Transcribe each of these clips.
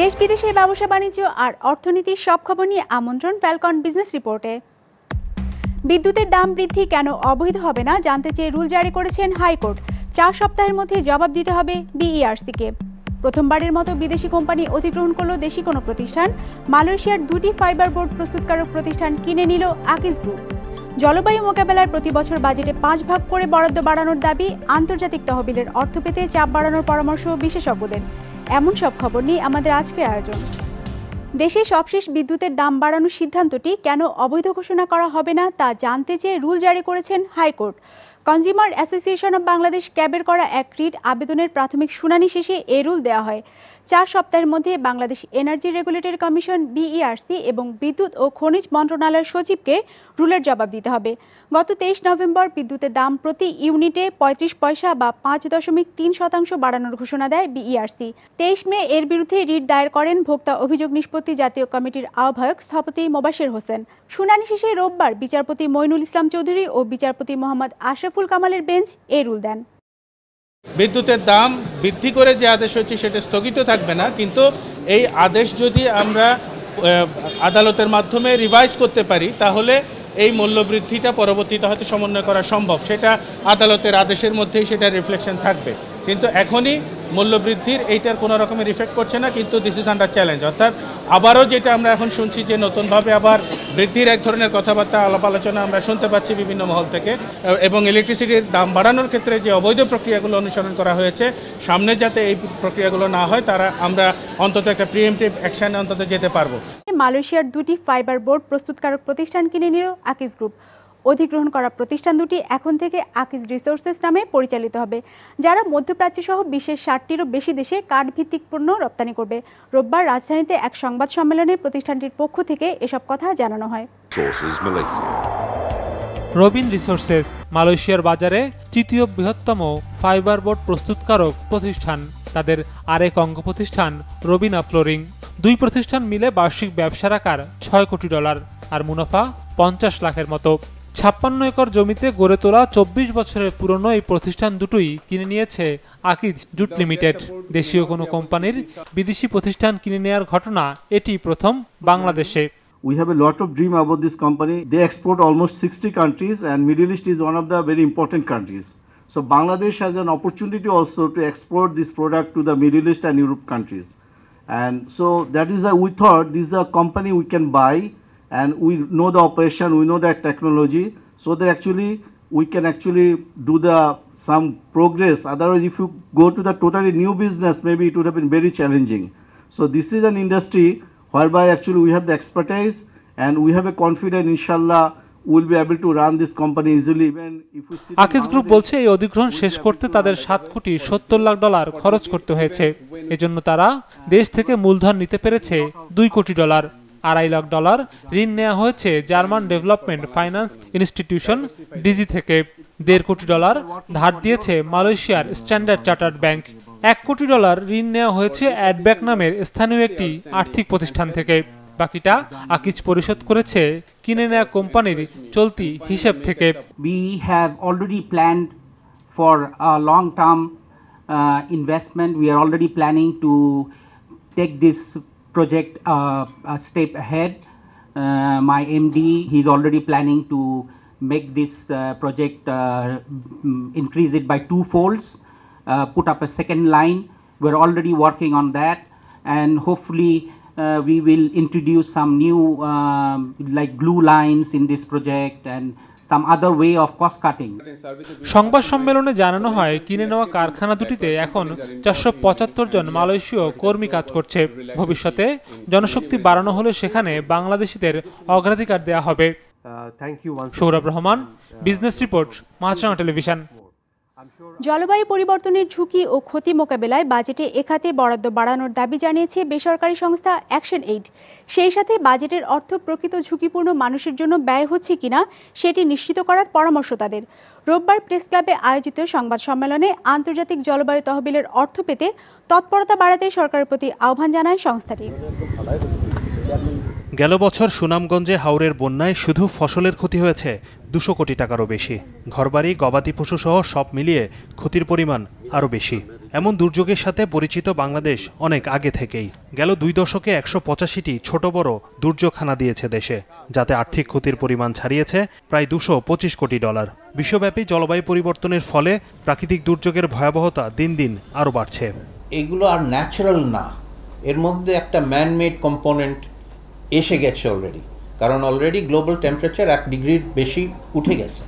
দেশ বিদেশের ব্যবসা বাণিজ্য আর অর্থনীতির সব খবর নিয়ে আমন্ত্রণ ফ্যালকন বিজনেস রিপোর্টে বিদ্যুতের দাম বৃদ্ধি কেন অবৈধ হবে না জানতে চেয়ে রুল জারি করেছেন হাইকোর্ট। চার সপ্তাহের মধ্যে জবাব দিতে হবে বিইআরসিকে। প্রথমবারের মতো বিদেশি কোম্পানি অধিগ্রহণ করল দেশি কোনো প্রতিষ্ঠান। মালয়েশিয়ার দুটি ফাইবার বোর্ড প্রস্তুতকারক প্রতিষ্ঠান কিনে নিল আকিস গ্রুপ জলবায়ু মোকাবেলার প্রতি বছর বাজেটে পাঁচ ভাগ করে বরাদ্দ বাড়ানোর দাবি আন্তর্জাতিক তহবিলের অর্থ পেতে চাপ বাড়ানোর পরামর্শ বিশেষজ্ঞদের। এমন সব খবর নিয়ে আমাদের আজকের আয়োজন। দেশে সবশেষ বিদ্যুতের দাম বাড়ানোর সিদ্ধান্তটি কেন অবৈধ ঘোষণা করা হবে না তা জানতে চেয়ে রুল জারি করেছেন high court. Consumer association of Bangladesh ক্যাবের করা এক রিট আবেদনের প্রাথমিক শুনানি শেষে এ রুল দেওয়া হয়। চার সপ্তাহের মধ্যে Bangladesh energy regulatory commission BERC এবং বিদ্যুৎ ও খনিজ মন্ত্রণালয়ের সচিবকে রুলের জবাব দিতে হবে। গত তেইশ নভেম্বর বিদ্যুতের দাম প্রতি ইউনিটে পঁয়ত্রিশ পয়সা বা পাঁচ দশমিক তিন শতাংশ বাড়ানোর ঘোষণা দেয় বিইআরসি তেইশ মে এর বিরুদ্ধে রিট দায়ের করেন ভোক্তা অভিযোগ নিষ্পত্তি জাতীয় কমিটির আহ্বায়ক স্থপতি মোবাশের হোসেন। শুনানি শেষে রোববার বিচারপতি মইনুল ইসলাম চৌধুরী ও বিচারপতি মোহাম্মদ আশরাফুল কামালের বেঞ্চ এ রুল দেন। বিদ্যুতের দাম বৃদ্ধি করে যে আদেশ হচ্ছে সেটা স্থগিত থাকবে না, কিন্তু এই আদেশ যদি আমরা আদালতের মাধ্যমে রিভাইজ করতে পারি, তাহলে এই মূল্যবৃদ্ধিটা পরবর্তীতে হয়তো সমন্বয় করা সম্ভব। সেটা আদালতের আদেশের মধ্যেই সেটা রিফ্লেকশন থাকবে। কিন্তু এখনই মূল্যবৃদ্ধির এইটার কোনো রকমের ইফেক্ট করছে না, কিন্তু দিস ইজ আন্ডার চ্যালেঞ্জ অর্থাৎ আবারও যেটা আমরা এখন শুনছি যে নতুনভাবে আবার বৃদ্ধির এক ধরনের কথাবার্তা, আলাপ আলোচনা আমরা শুনতে পাচ্ছি বিভিন্ন মহল থেকে। এবং ইলেকট্রিসিটির দাম বাড়ানোর ক্ষেত্রে যে অবৈধ প্রক্রিয়াগুলো অনুসরণ করা হয়েছে, সামনে যাতে এই প্রক্রিয়াগুলো না হয়, তারা আমরা অন্তত একটা প্রিএমটিভ অ্যাকশানে অন্তত যেতে পারব। মালয়েশিয়ার দুটি ফাইবার বোর্ড প্রস্তুতকারক প্রতিষ্ঠান কিনে নিল আকিস গ্রুপ অধিগ্রহণ করা প্রতিষ্ঠান দুটি এখন থেকে আকিস রিসোর্সেস নামে পরিচালিত হবে যারা মধ্যপ্রাচ্য সহ বিশ্বের ষাটটিরও বেশি দেশে কাঠভিত্তিক পণ্য রপ্তানি করবে। রোববার রাজধানীতে এক সংবাদ সম্মেলনে প্রতিষ্ঠানটির পক্ষ থেকে এসব কথা জানানো হয়। রবিন রিসোর্সেস মালয়েশিয়ার বাজারে তৃতীয় বৃহত্তম ফাইবার বোর্ড প্রস্তুতকারক প্রতিষ্ঠান। তাদের আরেক অঙ্গ প্রতিষ্ঠান রবিনা ফ্লোরিং। দুই প্রতিষ্ঠান মিলে বার্ষিক ব্যবসার আকার ছয় কোটি ডলার আর মুনাফা পঞ্চাশ লাখের মতো। ছাপ্পান্ন একর জমিতে গড়ে তোলা চব্বিশ বছরের পুরনো এই প্রতিষ্ঠান দুটোই কিনে নিয়েছে আকিজ জুট লিমিটেড দেশীয় কোনো কোম্পানির বিদেশি প্রতিষ্ঠান কিনে নেয়ার ঘটনা এটি প্রথম বাংলাদেশে we have a lot of dream about this company. They export almost 60 countries and Middle East is one of the very important countries. So Bangladesh has an opportunity also to export this product to the Middle East and Europe countries. And so that is why we thought this is a company we can buy and we know the operation, we know that technology, so that actually we can actually do the some progress. Otherwise, if you go to the totally new business, maybe it would have been very challenging. So this is an industry whereby actually we have the expertise and we have a confidence, inshallah, we'll be able to run this company easily even if we Akij group Bangladesh, বলছে এই অধিগ্রহণ শেষ করতে তাদের সাত কোটি সত্তর lakh dollar খরচ করতে হয়েছে এজন্য তারা দেশ থেকে মূলধন নিতে পেরেছে দুই কোটি ডলার আড়াই লাখ ডলার ঋণ নেওয়া হয়েছে German development finance institution DG থেকে। দেড় কোটি ডলার ধার দিয়েছে মালয়েশিয়ার স্ট্যান্ডার্ড চার্টার্ড ব্যাংক। এক কোটি ডলার ঋণ নেওয়া হয়েছে অ্যাডব্যাক নামের স্থানীয় একটি আর্থিক প্রতিষ্ঠান থেকে। বাকিটা আকিজ পরিশোধ করেছে কিনে নেওয়া কোম্পানির চলতি হিসেব থেকে। We have already planned for term uh, investment. We are already planning to take this project uh, a step ahead. Uh, my MD, he's already planning to make this uh, project uh, mm, increase it by two folds, uh, put up a second line. We're already working on that, and hopefully. Uh, we will introduce some new um, like glue lines in this project and some other way of cost cutting. সংবাদ সম্মেলনে জানানো হয় কিনে নেওয়া কারখানা দুটিতে এখন চারশো পঁচাত্তর জন মালয়েশীয় কর্মী কাজ করছে। ভবিষ্যতে জনশক্তি বাড়ানো হলে সেখানে বাংলাদেশিদের অগ্রাধিকার দেয়া হবে। Saurav Rahman business report Maasranga television জলবায়ু পরিবর্তনের ঝুঁকি ও ক্ষতি মোকাবেলায় বাজেটে এখাতে বরাদ্দ বাড়ানোর দাবি জানিয়েছে বেসরকারি সংস্থা অ্যাকশন এইড। সেই সাথে বাজেটের অর্থ প্রকৃত ঝুঁকিপূর্ণ মানুষের জন্য ব্যয় হচ্ছে কিনা, সেটি নিশ্চিত করার পরামর্শ তাদের। রোববার প্রেস ক্লাবে আয়োজিত সংবাদ সম্মেলনে আন্তর্জাতিক জলবায়ু তহবিলের অর্থ পেতে তৎপরতা বাড়াতে সরকারের প্রতি আহ্বান জানায় সংস্থাটি। গেল বছর সুনামগঞ্জে হাওরের বন্যায় শুধু ফসলের ক্ষতি হয়েছে, দুশো কোটি টাকারও বেশি। ঘরবাড়ি, গবাদি পশুসহ সব মিলিয়ে ক্ষতির পরিমাণ আরও বেশি। এমন দুর্যোগের সাথে পরিচিত বাংলাদেশ অনেক আগে থেকেই। গেল দুই দশকে একশো পঁচাশিটি ছোট বড় দুর্যোগ হানা দিয়েছে দেশে, যাতে আর্থিক ক্ষতির পরিমাণ ছাড়িয়েছে প্রায় দুশো পঁচিশ কোটি ডলার। বিশ্বব্যাপী জলবায়ু পরিবর্তনের ফলে প্রাকৃতিক দুর্যোগের ভয়াবহতা দিন দিন আরও বাড়ছে। এগুলো আর ন্যাচারাল না। এর মধ্যে একটা ম্যানমেড কম্পোনেন্ট এসে গেছে অলরেডি কারণ অলরেডি গ্লোবাল টেম্পারেচার এক ডিগ্রির বেশি উঠে গেছে।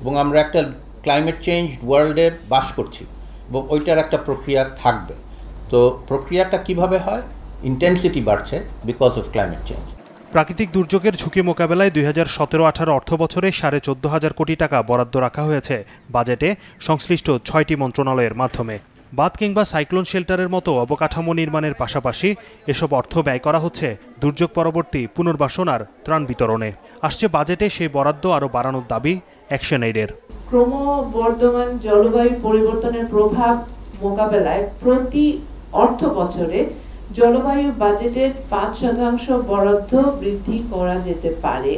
এবং আমরা একটা ক্লাইমেট চেঞ্জ ওয়ার্ল্ডে বাস করছি। এবং ওইটার একটা প্রক্রিয়া থাকবে। তো প্রক্রিয়াটা কীভাবে হয়? ইন্টেন্সিটি বাড়ছে বিকজ অফ ক্লাইমেট চেঞ্জ প্রাকৃতিক দুর্যোগের ঝুঁকি মোকাবেলায় দুই হাজার সতেরো আঠারো অর্থ বছরে সাড়ে চোদ্দ হাজার কোটি টাকা বরাদ্দ রাখা হয়েছে। বাজেটে সংশ্লিষ্ট ছয়টি মন্ত্রণালয়ের মাধ্যমে। বাদ কিংবা সাইক্লোন শেল্টারের মতো অবকাঠামো নির্মাণের পাশাপাশি এসব অর্থ ব্যয় করা হচ্ছে দুর্যোগ পরবর্তী পুনর্বাসন আর ত্রাণ বিতরণে। আসছে বাজেটে সেই বরাদ্দ আরও বাড়ানোর দাবি অ্যাকশন এইডের ক্রমবর্ধমান জলবায়ু পরিবর্তনের প্রভাব মোকাবেলায় প্রতি অর্থ বছরে জলবায়ু বাজেটের পাঁচ শতাংশ বরাদ্দ বৃদ্ধি করা যেতে পারে।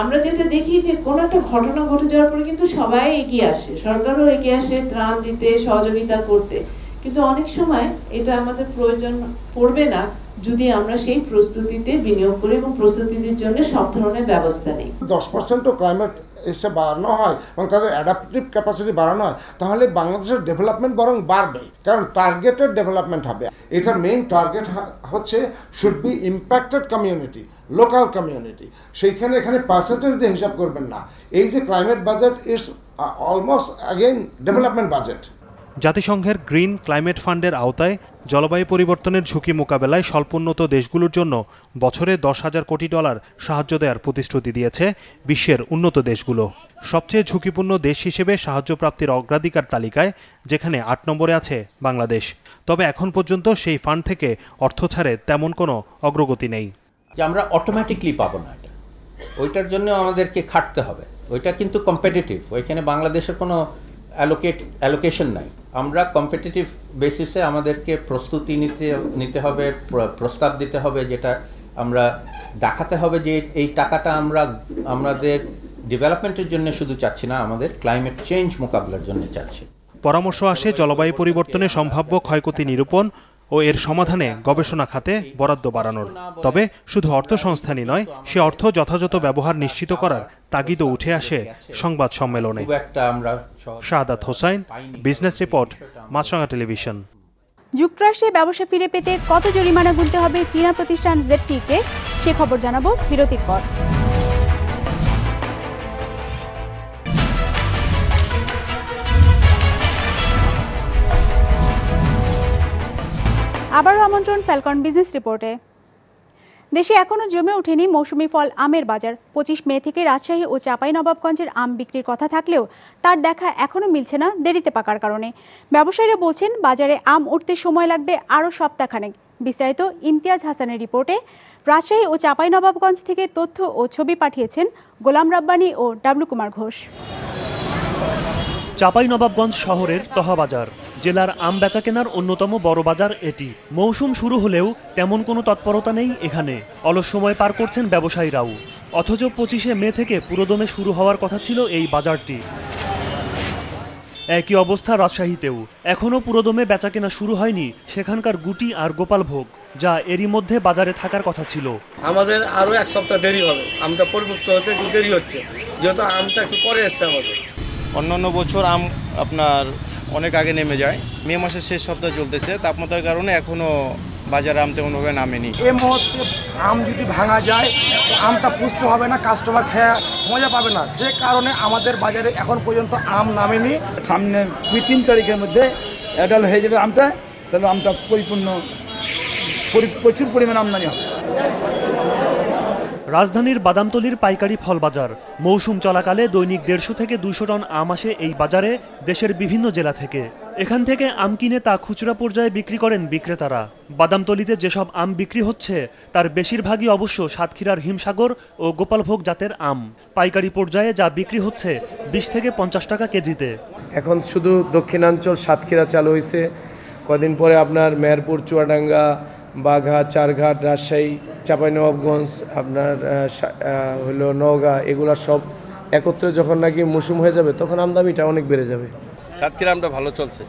আমরা যেটা দেখি যে কোনো একটা ঘটনা ঘটে যাওয়ার পরে কিন্তু সবাই এগিয়ে আসে। সরকারও এগিয়ে আসে ত্রাণ দিতে, সহযোগিতা করতে। কিন্তু অনেক সময় এটা আমাদের প্রয়োজন পড়বে না যদি আমরা সেই প্রস্তুতিতে বিনিয়োগ করি এবং প্রস্তুতির জন্য সব ধরনের ব্যবস্থা নিই। দশ পার্সেন্টও ক্লাইমেট এসে বাড়ানো হয় এবং তাদের অ্যাডাপটিভ ক্যাপাসিটি বাড়ানো হয়, তাহলে বাংলাদেশের ডেভেলপমেন্ট বরং বাড়বে, কারণ টার্গেটেড ডেভেলপমেন্ট হবে। এটার মেইন টার্গেট হচ্ছে should be impacted community local community সেইখানে এখানে পার্সেন্টেজ দিয়ে হিসাব করবেন না। এই যে climate budget is almost again development budget জাতিসংঘের গ্রিন ক্লাইমেট ফান্ডের আওতায় জলবায়ু পরিবর্তনের ঝুঁকি মোকাবেলায় স্বল্পোন্নত দেশগুলোর জন্য বছরে দশ হাজার কোটি ডলার সাহায্য দেওয়ার প্রতিশ্রুতি দিয়েছে বিশ্বের উন্নত দেশগুলো। সবচেয়ে ঝুঁকিপূর্ণ দেশ হিসেবে সাহায্য প্রাপ্তির অগ্রাধিকার তালিকায়, যেখানে আট নম্বরে আছে বাংলাদেশ। তবে এখন পর্যন্ত সেই ফান্ড থেকে অর্থ ছাড়ে তেমন কোনো অগ্রগতি নেই। আমরা অটোমেটিকলি পাবো না এটা। ওইটার জন্য আমাদেরকে খাটতে হবে। ওইটা কিন্তু কম্পিটিটিভ ওইখানে বাংলাদেশের কোনো অ্যালোকেট অ্যালোকেশন নাই। আমরা কম্পিটিটিভ বেসিসে আমাদেরকে প্রস্তুতি নিতে নিতে হবে প্রস্তাব দিতে হবে যেটা আমরা দেখাতে হবে যে এই টাকাটা আমরা, আমাদের ডেভেলপমেন্টের জন্য শুধু চাচ্ছি না, আমাদের ক্লাইমেট চেঞ্জ মোকাবিলার জন্য চাচ্ছি। পরামর্শ আসে জলবায়ু পরিবর্তনে সম্ভাব্য ক্ষয়ক্ষতি নিরূপণ ও এর সমাধানে গবেষণা খাতে বরাদ্দ বাড়ানোর। তবে শুধু অর্থ সংস্থানই নয় সে অর্থ যথাযথ ব্যবহার নিশ্চিত করার তাগিদও উঠে আসে সংবাদ সম্মেলনে। Shahadat Hossain business report Maasranga television. যুক্তরাষ্ট্রে ব্যবসা ফিরে পেতে কত জরিমানা গুনতে হবে চীনা প্রতিষ্ঠান জেডটিকে সে খবর জানাব বিরতির পর। আবারও আমন্ত্রণ ফ্যালকন বিজনেস রিপোর্টে। দেশে এখনও জমে ওঠেনি মৌসুমি ফল আমের বাজার। পঁচিশ মে থেকে রাজশাহী ও নবাবগঞ্জের আম বিক্রির কথা থাকলেও তার দেখা এখনও মিলছে না দেরিতে পাকার কারণে। ব্যবসায়ীরা বলছেন, বাজারে আম উঠতে সময় লাগবে আরও সপ্তাহখানেক। বিস্তারিত ইমতিয়াজ হাসানের রিপোর্টে রাজশাহী ও নবাবগঞ্জ থেকে তথ্য ও ছবি পাঠিয়েছেন গোলাম রাব্বানি ও ডাবলু কুমার ঘোষ। চাঁপাইনবাবগঞ্জ শহরের তহাবাজার। জেলার আম বেচা কেনার অন্যতম বড় বাজার এটি। মৌসুম শুরু হলেও তেমন কোনো তৎপরতা নেই এখানে। অলস সময় পার করছেন ব্যবসায়ীরাও। অথচ পঁচিশে মে থেকে পুরোদমে শুরু হওয়ার কথা ছিল এই বাজারটি। একই অবস্থা রাজশাহীতেও। এখনও পুরোদমে বেচাকেনা শুরু হয়নি সেখানকার গুটি আর গোপাল ভোগ যা এরই মধ্যে বাজারে থাকার কথা ছিল। আমাদের আরও এক সপ্তাহ দেরি হবে। আমটা পরিপুষ্ট হতে একটু দেরি হচ্ছে। যেহেতু আমটা একটু পরে এসছে আমাদের। অন্যান্য বছর আম আপনার অনেক আগে নেমে যায়। মে মাসের শেষ সপ্তাহ চলতেছে। তাপমাত্রার কারণে এখনও বাজারে আম তেমনভাবে নামেনি। এই মুহূর্তে আম যদি ভাঙা যায় আমটা পুষ্ট হবে না কাস্টমার খেয়ে মজা পাবে না। সে কারণে আমাদের বাজারে এখন পর্যন্ত আম নামেনি। সামনে দুই তিন তারিখের মধ্যে অ্যাডাল হয়ে যাবে আমটা, তাহলে আমটা পরিপূর্ণ, পরি- প্রচুর পরিমাণ আমদানি হবে। রাজধানীর বাদামতলির পাইকারি ফল বাজার মৌসুম চলাকালে দৈনিক দেড়শো থেকে দুশো টন আম আসে এই বাজারে, দেশের বিভিন্ন জেলা থেকে। এখান থেকে আম কিনে তা খুচরা পর্যায়ে বিক্রি করেন বিক্রেতারা। বাদামতলিতে যেসব আম বিক্রি হচ্ছে, তার বেশিরভাগই অবশ্য সাতক্ষীরার হিমসাগর ও গোপালভোগ জাতের আম। পাইকারি পর্যায়ে যা বিক্রি হচ্ছে, বিশ থেকে পঞ্চাশ টাকা কেজিতে। এখন শুধু দক্ষিণাঞ্চল সাতক্ষীরা চালু হয়েছে। কদিন পরে আপনার মেহেরপুর, চুয়াডাঙ্গা বাঘা চারঘাট রাজশাহী চাঁপাইনবাবগঞ্জ আপনার সা- হলো নওগাঁ এগুলো সব একত্রে যখন নাকি মৌসুম হয়ে যাবে তখন আমদামিটা অনেক বেড়ে যাবে। সাতক্ষীরা আমটা ভালো চলছে।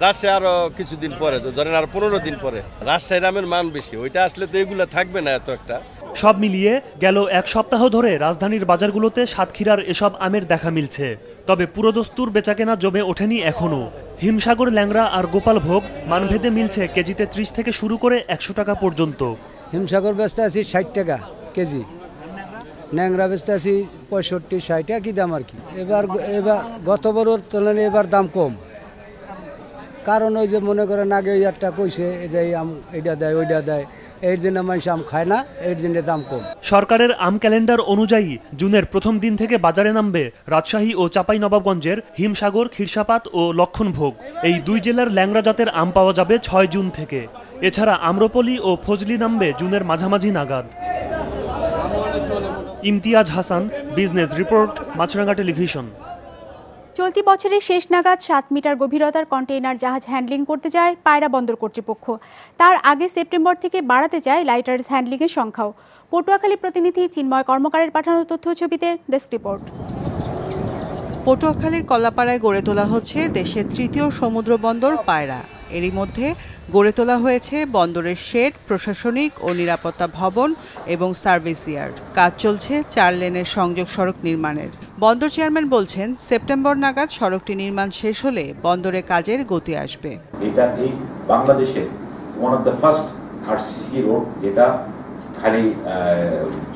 রাজশাহী আরও কিছুদিন পরে তো ধরেন আর পনেরো দিন পরে রাজশাহীর আমের মান বেশি ওইটা আসলে তো এগুলো থাকবে না এত একটা। সব মিলিয়ে গেল এক সপ্তাহ ধরে রাজধানীর বাজারগুলোতে সাতক্ষীরার এসব আমের দেখা মিলছে। তবে পুরোদস্তুর বেচাকেনা জমে ওঠেনি এখনও। হিমসাগর ল্যাংরা আর গোপাল ভোগ মানভেদে মিলছে কেজিতে ত্রিশ থেকে শুরু করে একশো টাকা পর্যন্ত। হিমসাগর বেচতে আছি ষাট টাকা কেজি। ন্যাংরা বেচতে আছি পঁয়ষট্টি, ষাট, একই দাম আর কি। এবার এবার গত বড়োর তুলনায় এবার দাম কম। কারণ ওই যে মনে করেন আগে একটা কইছে যে আম এইটা দেয়, ওইটা দেয়, এর জন্য মানুষ আম খায় না, এর জন্য দাম কম। সরকারের আম ক্যালেন্ডার অনুযায়ী জুনের প্রথম দিন থেকে বাজারে নামবে রাজশাহী ও চাপাই নবাবগঞ্জের হিমসাগর, ক্ষীরসাপাত ও লক্ষণভোগ। এই দুই জেলার ল্যাংড়া জাতের আম পাওয়া যাবে ছয় জুন থেকে। এছাড়া আম্রপলি ও ফজলি নামবে জুনের মাঝামাঝি নাগাদ। Imtiaz Hasan, business report, Maasranga television. চলতি বছরের শেষ নাগাদ সাত মিটার গভীরতার কন্টেইনার জাহাজ হ্যান্ডলিং করতে যায় পায়রা বন্দর কর্তৃপক্ষ। তার আগে সেপ্টেম্বর থেকে বাড়াতে চায় লাইটার্স হ্যান্ডলিংয়ের সংখ্যাও। পটুয়াখালী প্রতিনিধি চিন্ময় কর্মকারের পাঠানো তথ্য ছবিতে ডেস্ক রিপোর্ট। পটুয়াখালীর কলাপাড়ায় গড়ে তোলা হচ্ছে দেশের তৃতীয় সমুদ্র বন্দর পায়রা। এরই মধ্যে গড়ে তোলা হয়েছে বন্দরের শেড, প্রশাসনিক ও নিরাপত্তা ভবন এবং সার্ভিস ইয়ার্ড। কাজ চলছে চার লেনের সংযোগ সড়ক নির্মাণের। বন্দর চেয়ারম্যান বলছেন সেপ্টেম্বর নাগাদ সড়কটি নির্মাণ শেষ হলে বন্দরে কাজের গতি আসবে। এটা এই বাংলাদেশের one of the first RCC road যেটা খালি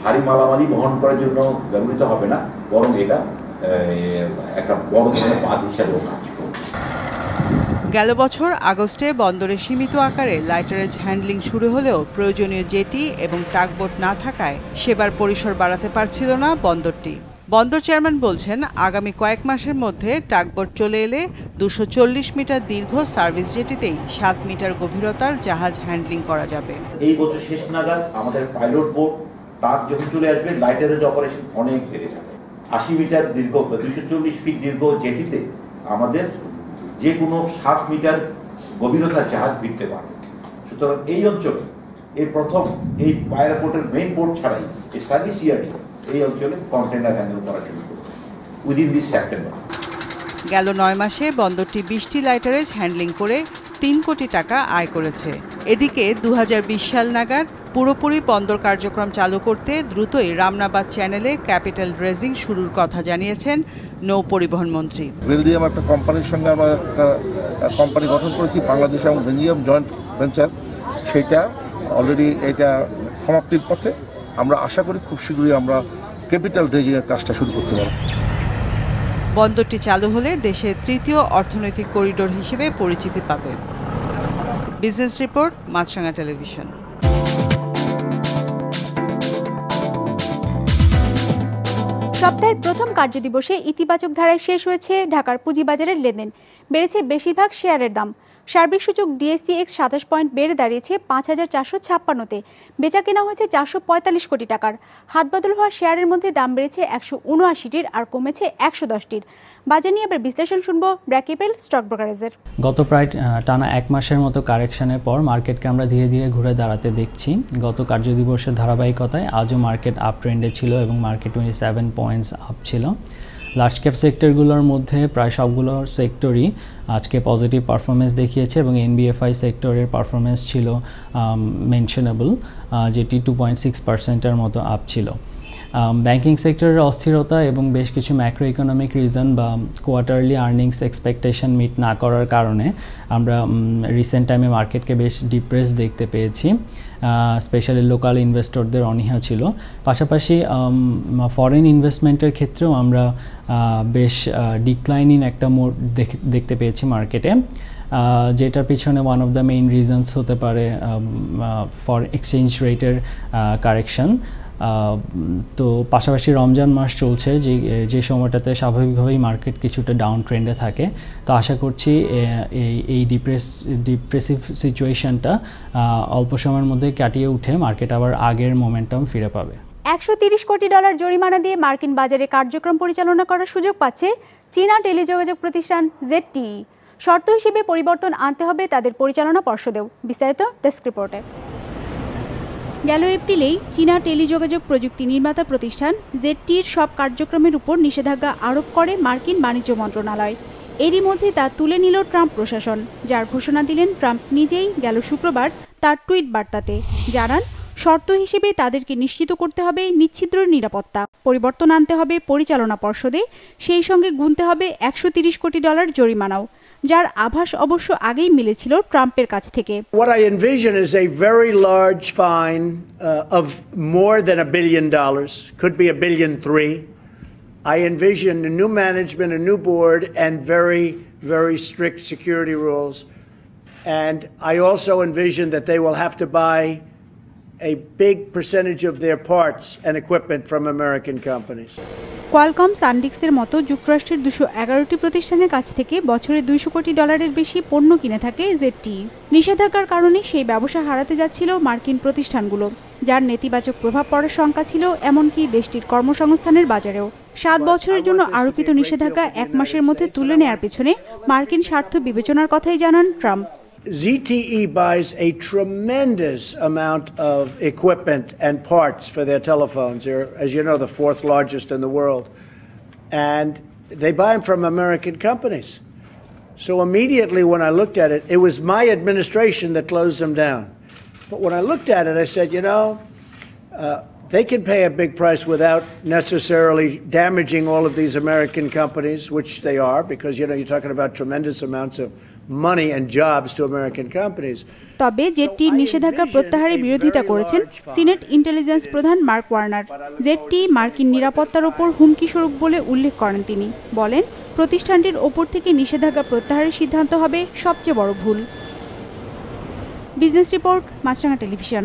ভারী মালামালি বহন করার জন্য ব্যবহৃত হবে না বরং এটা একটা বড় ধরনের বাঁধ হিসাবেও কাজ করবে। গেল বছর আগস্টে বন্দরে সীমিত আকারে লাইটারেজ হ্যান্ডলিং শুরু হলেও প্রয়োজনীয় জেটি এবং টাগবোট না থাকায় সেবার পরিসর বাড়াতে পারছিল না বন্দরটি। বন্দর চেয়ারম্যান বলছেন, আগামী কয়েক মাসের মধ্যে টাগবোট চলে এলে দুশো মিটার দীর্ঘ সার্ভিস জেটিতেই সাত মিটার গভীরতার জাহাজ হ্যান্ডলিং করা যাবে। এই বছর শেষ নাগাদ আমাদের পাইলট বোট টাক যখন চলে আসবে লাইটারেজ অপারেশন অনেক বেড়ে যাবে। আশি মিটার দীর্ঘ, দুশো চল্লিশ ফিট দীর্ঘ জেটিতে আমাদের যে কোনো সাত মিটার গভীরতার জাহাজ ভিড়তে পারবে সুতরাং এই অঞ্চলে এই প্রথম এই পায়রা পোর্টের মেইন পোর্ট ছাড়াই এই সার্ভিস ইয়ার্ডে এই অঞ্চলে কন্টেনার হ্যান্ডেল করা শুরু করবে। উইদিন দিস সেপ্টেম্বর গেল নয় মাসে বন্দরটি বিশটি লাইটারেজ হ্যান্ডলিং করে তিন কোটি টাকা আয় করেছে। এদিকে দু হাজার বিশ সাল নাগাদ পুরোপুরি বন্দর কার্যক্রম চালু করতে দ্রুতই রামনাবাদ চ্যানেলে ক্যাপিটাল রেজিং শুরুর কথা জানিয়েছেন নৌ পরিবহন মন্ত্রী বেলজিয়াম একটা কোম্পানির সঙ্গে আমরা একটা কোম্পানি গঠন করেছি বাংলাদেশ এবং বেলজিয়াম জয়েন্ট ভেঞ্চার সেটা অলরেডি এটা সমাপ্তির পথে। আমরা আশা করি খুব শীঘ্রই আমরা ক্যাপিটাল রেজিংয়ের কাজটা শুরু করতে পারব। বন্দরটি চালু হলে দেশের তৃতীয় অর্থনৈতিক করিডোর হিসেবে পরিচিতি পাবে। Business report Maasranga television. সপ্তাহের প্রথম কার্যদিবসে ইতিবাচক ধারায় শেষ হয়েছে ঢাকার পুঁজিবাজারের লেনদেন। বেড়েছে বেশিরভাগ শেয়ারের দাম। সার্বিক সূচক ডিএসসি এক্স সাতাশ পয়েন্ট বেড়ে দাঁড়িয়েছে পাঁচ হাজার চারশো ছাপ্পান্নতে। বেচা কেনা হয়েছে চারশো পঁয়তাল্লিশ কোটি টাকার। হাতবদল হওয়া শেয়ারের মধ্যে দাম বেড়েছে একশো উনআশিটির আর কমেছে একশো দশটির। বাজার নিয়ে এবার বিশ্লেষণ শুনব ব্র্যাকিপেল স্টক ব্রোকারেজের। গত প্রায় টানা এক মাসের মতো কারেকশনের পর মার্কেটকে আমরা ধীরে ধীরে ঘুরে দাঁড়াতে দেখছি। গত কার্যদিবসের ধারাবাহিকতায় আজও মার্কেট আপ ট্রেন্ডে ছিল এবং market twenty seven points up ছিল। লার্জ ক্যাপ সেক্টরগুলোর মধ্যে প্রায় সবগুলো সেক্টরই আজকে পজিটিভ পারফরমেন্স দেখিয়েছে এবং এনবিএফআই সেক্টরের পারফরমেন্স ছিল মেনশনেবল যেটি টু পয়েন্ট সিক্স পার্সেন্টের মতো আপ ছিল। ব্যাংকিং সেক্টরের অস্থিরতা এবং বেশ কিছু ম্যাক্রো ইকোনমিক রিজন বা কোয়ার্টারলি আর্নিংস এক্সপেকটেশন মিট না করার কারণে আমরা রিসেন্ট টাইমে মার্কেটকে বেশ ডিপ্রেস দেখতে পেয়েছি। স্পেশালি লোকাল ইনভেস্টরদের অনীহা ছিল। পাশাপাশি ফরেন ইনভেস্টমেন্টের ক্ষেত্রেও আমরা বেশ ডিক্লাইনিং একটা মোড দেখতে পেয়েছি মার্কেটে যেটার পিছনে one of the main reasons হতে পারে ফর এক্সচেঞ্জ রেটের কারেকশন তো পাশাপাশি রমজান মাস চলছে, যে যে সময়টাতে স্বাভাবিকভাবেই মার্কেট কিছুটা ডাউন ট্রেন্ডে থাকে। তো আশা করছি এই এই ডিপ্রেস ডিপ্রেসিভ সিচুয়েশনটা অল্প সময়ের মধ্যে কাটিয়ে উঠে মার্কেট আবার আগের মোমেন্টাম ফিরে পাবে। একশো কোটি ডলার জরিমানা দিয়ে মার্কিন বাজারে কার্যক্রম পরিচালনা করার সুযোগ পাচ্ছে চীনা টেলিযোগাযোগ প্রতিষ্ঠান জেডটি শর্ত হিসেবে পরিবর্তন আনতে হবে তাদের পরিচালনা পর্ষদেও। বিস্তারিত ডেস্ক রিপোর্টে। গেল এপ্রিলেই চীনা টেলিযোগাযোগ প্রযুক্তি নির্মাতা প্রতিষ্ঠান জেডটির সব কার্যক্রমের উপর নিষেধাজ্ঞা আরোপ করে মার্কিন বাণিজ্য মন্ত্রণালয়। এরই মধ্যে তা তুলে নিল ট্রাম্প প্রশাসন, যার ঘোষণা দিলেন ট্রাম্প নিজেই গেল শুক্রবার তার টুইট বার্তাতে। জানান, শর্ত হিসেবে তাদেরকে নিশ্চিত করতে হবে নিচ্ছিদ্র নিরাপত্তা, পরিবর্তন আনতে হবে পরিচালনা পর্ষদে, সেই সঙ্গে গুনতে হবে একশো কোটি ডলার জরিমানাও। যার আভাস অবশ্য আগেই মিলেছিল ট্রাম্পের কাছ থেকে What I envision is a very large fine uh, of more than a billion dollars, could be a billion three. I envision a new management, a new board, and very, very strict security rules. And I also envision that they will have to buy a big percentage of their parts and equipment from American companies. Qualcomm সানডিক্সের মতো যুক্তরাষ্ট্রের দুশো এগারোটি প্রতিষ্ঠানের কাছ থেকে বছরে দুইশো কোটি ডলারের বেশি পণ্য কিনে থাকে জেডটি নিষেধাজ্ঞার কারণে সেই ব্যবসা হারাতে যাচ্ছিল মার্কিন প্রতিষ্ঠানগুলো যার নেতিবাচক প্রভাব পড়ার শঙ্কা ছিল এমনকি দেশটির কর্মসংস্থানের বাজারেও। সাত বছরের জন্য আরোপিত নিষেধাজ্ঞা এক মাসের মধ্যে তুলে নেয়ার পেছনে মার্কিন স্বার্থ বিবেচনার কথাই জানান Trump. ZTE buys a tremendous amount of equipment and parts for their telephones. They're, as you know, the fourth largest in the world. And they buy them from American companies. So immediately when I looked at it, it was my administration that closed them down. But when I looked at it, I said, you know, uh, they can pay a big price without necessarily damaging all of these American companies, which they are, because you know you're talking about tremendous amounts of money and jobs to American companies. তবে জেটটি নিষেধাজ্ঞা প্রত্যাহারে বিরোধিতা করেছেন senate intelligence প্রধান Mark Warner জেটটি মার্কিন নিরাপত্তার ওপর হুমকি স্বরূপ বলে উল্লেখ করেন তিনি বলেন প্রতিষ্ঠানটির ওপর থেকে নিষেধাজ্ঞা প্রত্যাহারের সিদ্ধান্ত হবে সবচেয়ে বড় ভুল বিজনেস রিপোর্ট মাছরাঙা টেলিভিশন